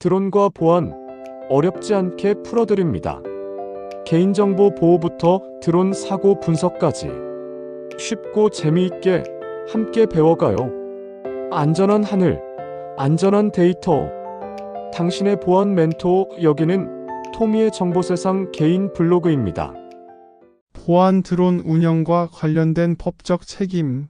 드론과 보안 어렵지 않게 풀어드립니다. 개인정보 보호부터 드론 사고 분석까지 쉽고 재미있게 함께 배워가요. 안전한 하늘, 안전한 데이터. 당신의 보안 멘토 여기는 토미의 정보세상 개인 블로그입니다. 보안 드론 운영과 관련된 법적 책임.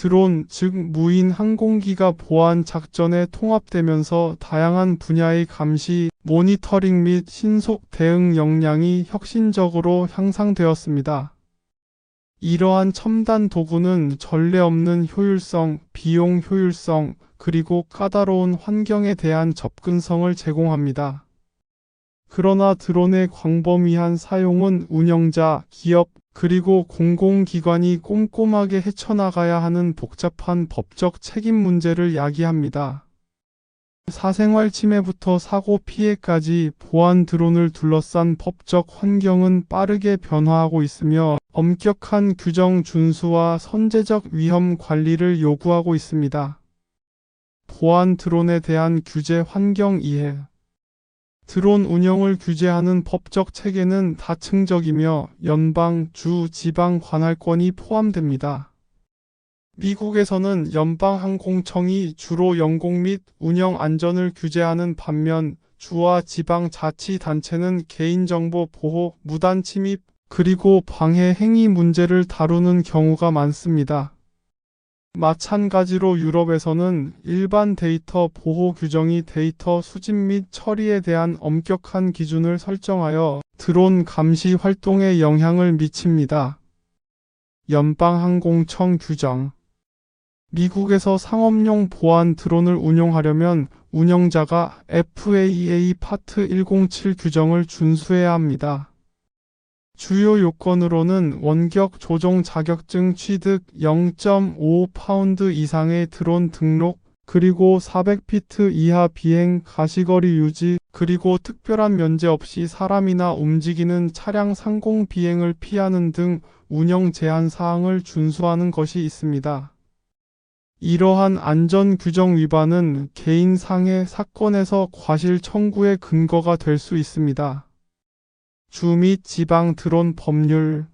드론, 즉 무인 항공기가 보안 작전에 통합되면서 다양한 분야의 감시, 모니터링 및 신속 대응 역량이 혁신적으로 향상되었습니다. 이러한 첨단 도구는 전례 없는 효율성, 비용 효율성, 그리고 까다로운 환경에 대한 접근성을 제공합니다. 그러나 드론의 광범위한 사용은 운영자, 기업, 그리고 공공기관이 꼼꼼하게 헤쳐나가야 하는 복잡한 법적 책임 문제를 야기합니다. 사생활 침해부터 사고 피해까지 보안 드론을 둘러싼 법적 환경은 빠르게 변화하고 있으며 엄격한 규정 준수와 선제적 위험 관리를 요구하고 있습니다. 보안 드론에 대한 규제 환경 이해 드론 운영을 규제하는 법적 체계는 다층적이며 연방, 주, 지방 관할권이 포함됩니다. 미국에서는 연방항공청이 주로 영공 및 운영 안전을 규제하는 반면 주와 지방 자치단체는 개인정보 보호, 무단 침입, 그리고 방해 행위 문제를 다루는 경우가 많습니다. 마찬가지로 유럽에서는 일반 데이터 보호 규정이 데이터 수집 및 처리에 대한 엄격한 기준을 설정하여 드론 감시 활동에 영향을 미칩니다. 연방항공청 규정 미국에서 상업용 보안 드론을 운용하려면 운영자가 FAA 파트 107 규정을 준수해야 합니다. 주요 요건으로는 원격 조종 자격증 취득 0.5파운드 이상의 드론 등록, 그리고 400피트 이하 비행 가시거리 유지, 그리고 특별한 면제 없이 사람이나 움직이는 차량 상공 비행을 피하는 등 운영 제한 사항을 준수하는 것이 있습니다. 이러한 안전 규정 위반은 개인 상해 사건에서 과실 청구의 근거가 될 수 있습니다. 주 및 지방 드론 법률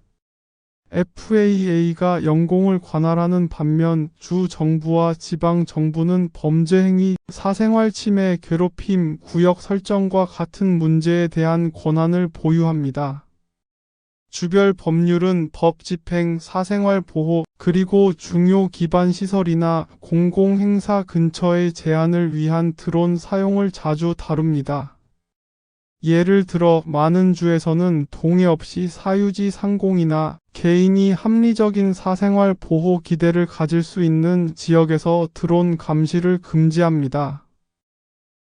FAA가 영공을 관할하는 반면 주 정부와 지방 정부는 범죄 행위, 사생활 침해, 괴롭힘, 구역 설정과 같은 문제에 대한 권한을 보유합니다. 주별 법률은 법 집행, 사생활 보호, 그리고 중요 기반 시설이나 공공 행사 근처의 제한을 위한 드론 사용을 자주 다룹니다. 예를 들어 많은 주에서는 동의 없이 사유지 상공이나 개인이 합리적인 사생활 보호 기대를 가질 수 있는 지역에서 드론 감시를 금지합니다.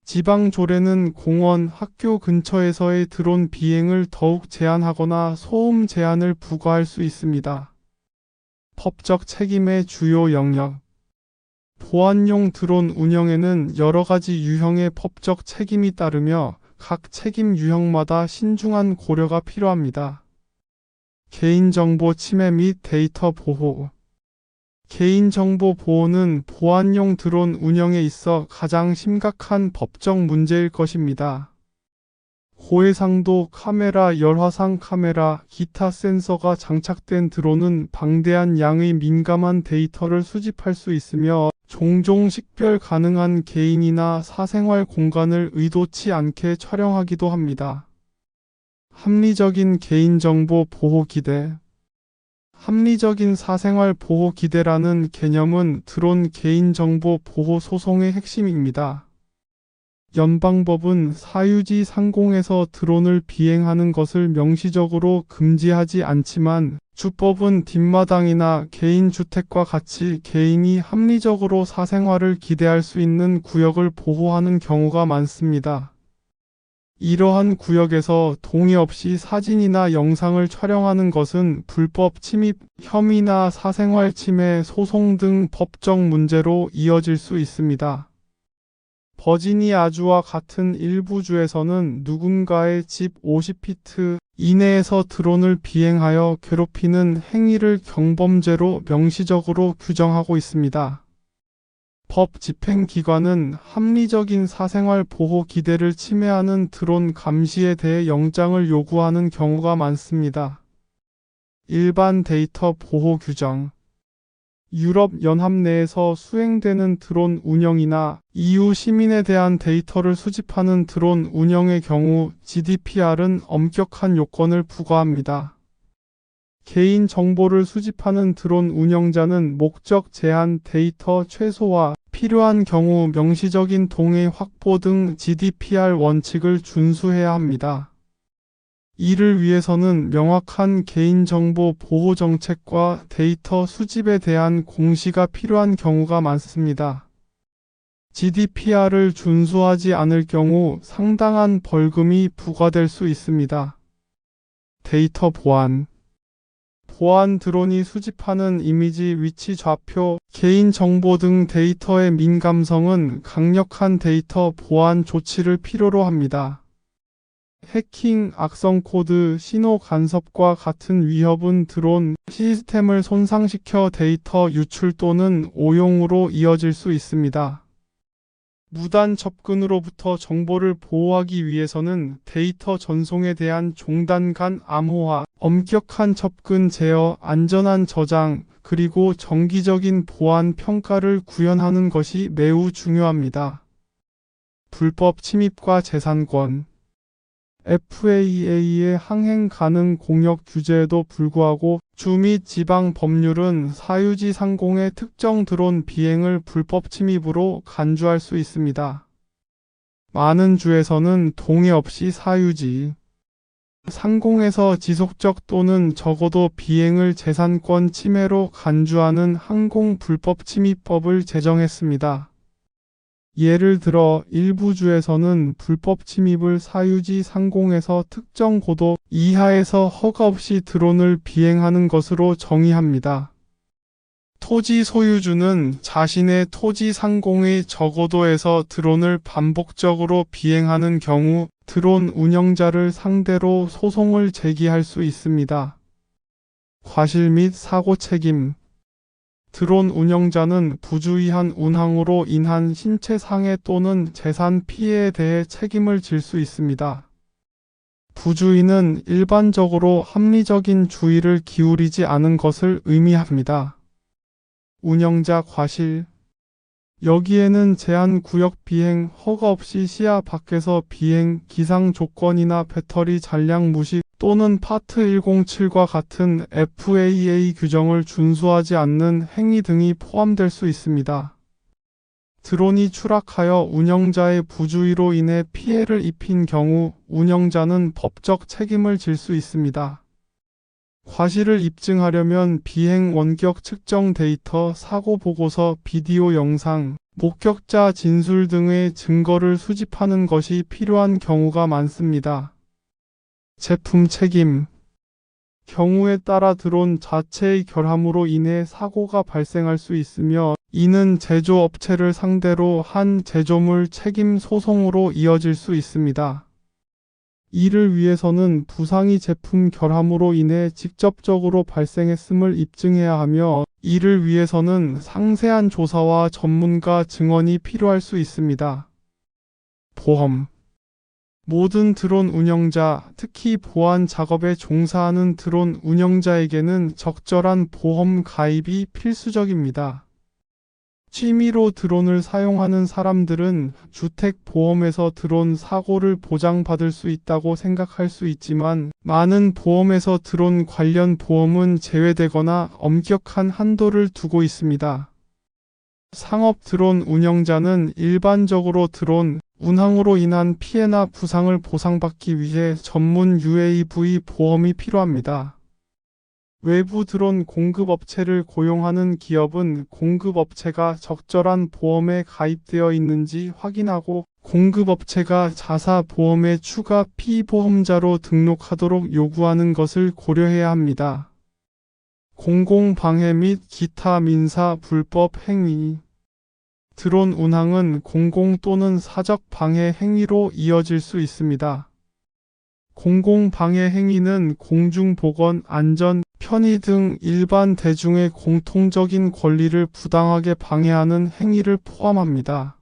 지방 조례는 공원, 학교 근처에서의 드론 비행을 더욱 제한하거나 소음 제한을 부과할 수 있습니다. 법적 책임의 주요 영역 보안용 드론 운영에는 여러 가지 유형의 법적 책임이 따르며 각 책임 유형마다 신중한 고려가 필요합니다. 개인정보 침해 및 데이터 보호 개인정보 보호는 보안용 드론 운영에 있어 가장 심각한 법적 문제일 것입니다. 고해상도 카메라, 열화상 카메라, 기타 센서가 장착된 드론은 방대한 양의 민감한 데이터를 수집할 수 있으며 종종 식별 가능한 개인이나 사생활 공간을 의도치 않게 촬영하기도 합니다. 합리적인 개인정보 보호 기대 합리적인 사생활 보호 기대라는 개념은 드론 개인정보 보호 소송의 핵심입니다. 연방법은 사유지 상공에서 드론을 비행하는 것을 명시적으로 금지하지 않지만 주법은 뒷마당이나 개인 주택과 같이 개인이 합리적으로 사생활을 기대할 수 있는 구역을 보호하는 경우가 많습니다. 이러한 구역에서 동의 없이 사진이나 영상을 촬영하는 것은 불법 침입, 혐의나 사생활 침해, 소송 등 법적 문제로 이어질 수 있습니다. 버지니아주와 같은 일부 주에서는 누군가의 집 50피트 이내에서 드론을 비행하여 괴롭히는 행위를 경범죄로 명시적으로 규정하고 있습니다. 법 집행기관은 합리적인 사생활 보호 기대를 침해하는 드론 감시에 대해 영장을 요구하는 경우가 많습니다. 일반 데이터 보호 규정 유럽 연합 내에서 수행되는 드론 운영이나 EU 시민에 대한 데이터를 수집하는 드론 운영의 경우 GDPR은 엄격한 요건을 부과합니다. 개인 정보를 수집하는 드론 운영자는 목적 제한 데이터 최소화, 필요한 경우 명시적인 동의 확보 등 GDPR 원칙을 준수해야 합니다. 이를 위해서는 명확한 개인정보 보호 정책과 데이터 수집에 대한 공시가 필요한 경우가 많습니다. GDPR을 준수하지 않을 경우 상당한 벌금이 부과될 수 있습니다. 데이터 보안 보안 드론이 수집하는 이미지 위치 좌표, 개인 정보 등 데이터의 민감성은 강력한 데이터 보안 조치를 필요로 합니다. 해킹, 악성 코드, 신호 간섭과 같은 위협은 드론 시스템을 손상시켜 데이터 유출 또는 오용으로 이어질 수 있습니다. 무단 접근으로부터 정보를 보호하기 위해서는 데이터 전송에 대한 종단 간 암호화, 엄격한 접근 제어, 안전한 저장, 그리고 정기적인 보안 평가를 구현하는 것이 매우 중요합니다. 불법 침입과 재산권 FAA의 항행 가능 공역 규제에도 불구하고 주 및 지방 법률은 사유지 상공의 특정 드론 비행을 불법 침입으로 간주할 수 있습니다. 많은 주에서는 동의 없이 사유지 상공에서 지속적 또는 적어도 비행을 재산권 침해로 간주하는 항공 불법 침입법을 제정했습니다. 예를 들어 일부 주에서는 불법 침입을 사유지 상공에서 특정 고도 이하에서 허가 없이 드론을 비행하는 것으로 정의합니다. 토지 소유주는 자신의 토지 상공의 저고도에서 드론을 반복적으로 비행하는 경우 드론 운영자를 상대로 소송을 제기할 수 있습니다. 과실 및 사고 책임 드론 운영자는 부주의한 운항으로 인한 신체 상해 또는 재산 피해에 대해 책임을 질 수 있습니다. 부주의는 일반적으로 합리적인 주의를 기울이지 않은 것을 의미합니다. 운영자 과실 여기에는 제한 구역 비행, 허가 없이 시야 밖에서 비행, 기상 조건이나 배터리 잔량 무시 또는 파트 107과 같은 FAA 규정을 준수하지 않는 행위 등이 포함될 수 있습니다. 드론이 추락하여 운영자의 부주의로 인해 피해를 입힌 경우 운영자는 법적 책임을 질 수 있습니다. 과실을 입증하려면 비행 원격 측정 데이터, 사고 보고서, 비디오 영상, 목격자 진술 등의 증거를 수집하는 것이 필요한 경우가 많습니다. 제품 책임 경우에 따라 드론 자체의 결함으로 인해 사고가 발생할 수 있으며 이는 제조업체를 상대로 한 제조물 책임 소송으로 이어질 수 있습니다. 이를 위해서는 부상이 제품 결함으로 인해 직접적으로 발생했음을 입증해야 하며 이를 위해서는 상세한 조사와 전문가 증언이 필요할 수 있습니다. 보험 모든 드론 운영자, 특히 보안 작업에 종사하는 드론 운영자에게는 적절한 보험 가입이 필수적입니다. 취미로 드론을 사용하는 사람들은 주택 보험에서 드론 사고를 보장받을 수 있다고 생각할 수 있지만 많은 보험에서 드론 관련 보험은 제외되거나 엄격한 한도를 두고 있습니다. 상업 드론 운영자는 일반적으로 드론 운항으로 인한 피해나 부상을 보상받기 위해 전문 UAV 보험이 필요합니다. 외부 드론 공급업체를 고용하는 기업은 공급업체가 적절한 보험에 가입되어 있는지 확인하고 공급업체가 자사 보험의 추가 피보험자로 등록하도록 요구하는 것을 고려해야 합니다. 공공방해 및 기타 민사 불법 행위 드론 운항은 공공 또는 사적 방해 행위로 이어질 수 있습니다. 공공 방해 행위는 공중 보건 안전, 편의 등 일반 대중의 공통적인 권리를 부당하게 방해하는 행위를 포함합니다.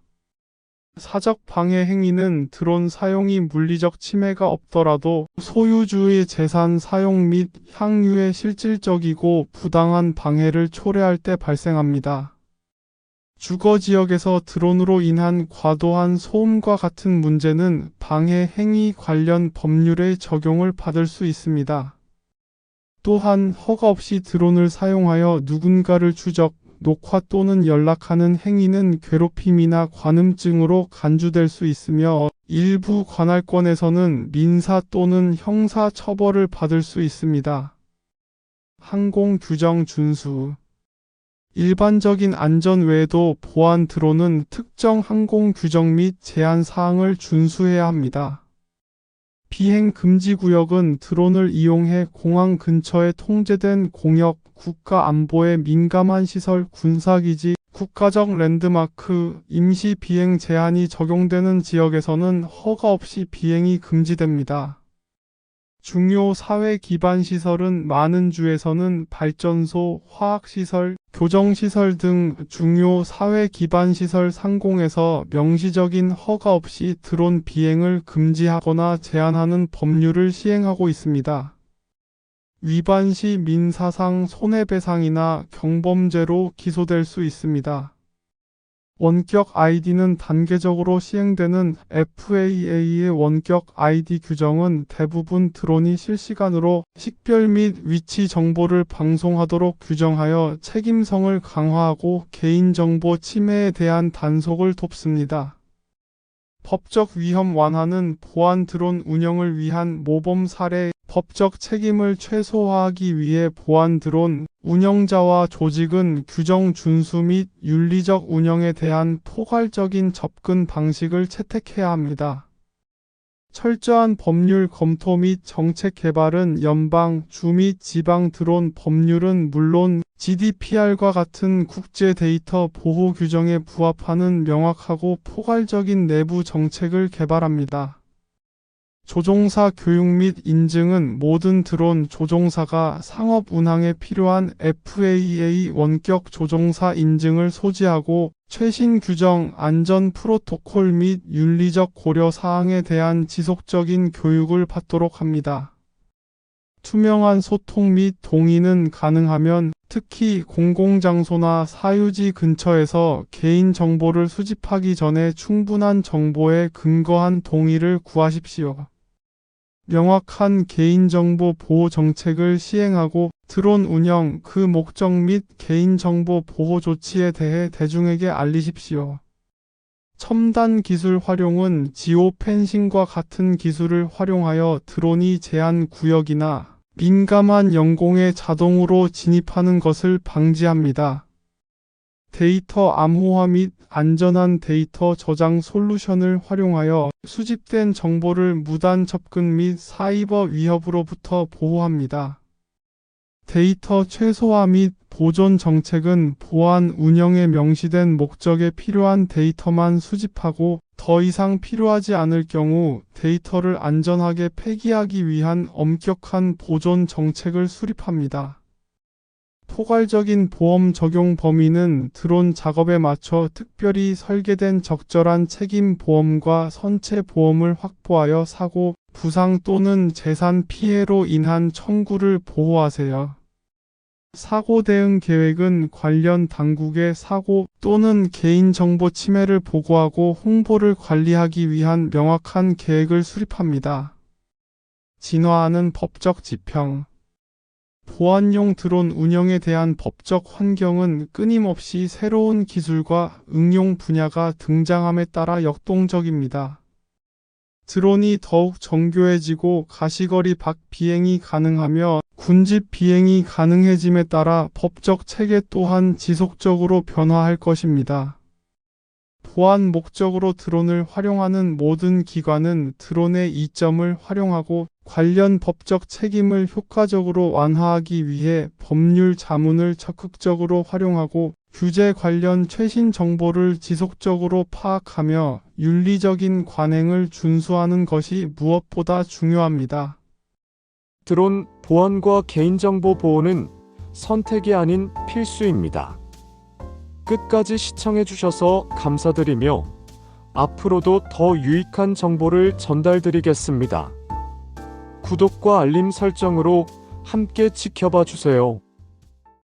사적 방해 행위는 드론 사용이 물리적 침해가 없더라도 소유주의 재산 사용 및 향유에 실질적이고 부당한 방해를 초래할 때 발생합니다. 주거 지역에서 드론으로 인한 과도한 소음과 같은 문제는 방해 행위 관련 법률의 적용을 받을 수 있습니다. 또한 허가 없이 드론을 사용하여 누군가를 추적, 녹화 또는 연락하는 행위는 괴롭힘이나 관음증으로 간주될 수 있으며 일부 관할권에서는 민사 또는 형사 처벌을 받을 수 있습니다. 항공 규정 준수 일반적인 안전 외에도 보안 드론은 특정 항공 규정 및 제한 사항을 준수해야 합니다. 비행 금지 구역은 드론을 이용해 공항 근처에 통제된 공역, 국가 안보에 민감한 시설, 군사기지, 국가적 랜드마크, 임시 비행 제한이 적용되는 지역에서는 허가 없이 비행이 금지됩니다. 중요 사회 기반 시설은 많은 주에서는 발전소, 화학시설, 교정시설 등 중요 사회 기반 시설 상공에서 명시적인 허가 없이 드론 비행을 금지하거나 제한하는 법률을 시행하고 있습니다. 위반 시 민사상 손해배상이나 경범죄로 기소될 수 있습니다. 원격 아이디는 단계적으로 시행되는 FAA의 원격 아이디 규정은 대부분 드론이 실시간으로 식별 및 위치 정보를 방송하도록 규정하여 책임성을 강화하고 개인정보 침해에 대한 단속을 돕습니다. 법적 위험 완화는 보안 드론 운영을 위한 모범 사례, 법적 책임을 최소화하기 위해 보안 드론 운영자와 조직은 규정 준수 및 윤리적 운영에 대한 포괄적인 접근 방식을 채택해야 합니다. 철저한 법률 검토 및 정책 개발은 연방, 주 및 지방 드론 법률은 물론 GDPR과 같은 국제 데이터 보호 규정에 부합하는 명확하고 포괄적인 내부 정책을 개발합니다. 조종사 교육 및 인증은 모든 드론 조종사가 상업 운항에 필요한 FAA 원격 조종사 인증을 소지하고 최신 규정, 안전 프로토콜 및 윤리적 고려 사항에 대한 지속적인 교육을 받도록 합니다. 투명한 소통 및 동의는 가능하면 특히 공공장소나 사유지 근처에서 개인 정보를 수집하기 전에 충분한 정보에 근거한 동의를 구하십시오. 명확한 개인정보 보호 정책을 시행하고 드론 운영, 그 목적 및 개인정보 보호 조치에 대해 대중에게 알리십시오. 첨단 기술 활용은 지오 펜싱과 같은 기술을 활용하여 드론이 제한 구역이나 민감한 영공에 자동으로 진입하는 것을 방지합니다. 데이터 암호화 및 안전한 데이터 저장 솔루션을 활용하여 수집된 정보를 무단 접근 및 사이버 위협으로부터 보호합니다. 데이터 최소화 및 보존 정책은 보안 운영에 명시된 목적에 필요한 데이터만 수집하고 더 이상 필요하지 않을 경우 데이터를 안전하게 폐기하기 위한 엄격한 보존 정책을 수립합니다. 포괄적인 보험 적용 범위는 드론 작업에 맞춰 특별히 설계된 적절한 책임 보험과 선체 보험을 확보하여 사고, 부상 또는 재산 피해로 인한 청구를 보호하세요. 사고 대응 계획은 관련 당국에 사고 또는 개인정보 침해를 보고하고 홍보를 관리하기 위한 명확한 계획을 수립합니다. 진화하는 법적 지평 보안용 드론 운영에 대한 법적 환경은 끊임없이 새로운 기술과 응용 분야가 등장함에 따라 역동적입니다. 드론이 더욱 정교해지고 가시거리 밖 비행이 가능하며 군집 비행이 가능해짐에 따라 법적 체계 또한 지속적으로 변화할 것입니다. 보안 목적으로 드론을 활용하는 모든 기관은 드론의 이점을 활용하고 관련 법적 책임을 효과적으로 완화하기 위해 법률 자문을 적극적으로 활용하고 규제 관련 최신 정보를 지속적으로 파악하며 윤리적인 관행을 준수하는 것이 무엇보다 중요합니다. 드론 보안과 개인정보 보호는 선택이 아닌 필수입니다. 끝까지 시청해주셔서 감사드리며 앞으로도 더 유익한 정보를 전달드리겠습니다. 구독과 알림 설정으로 함께 지켜봐 주세요.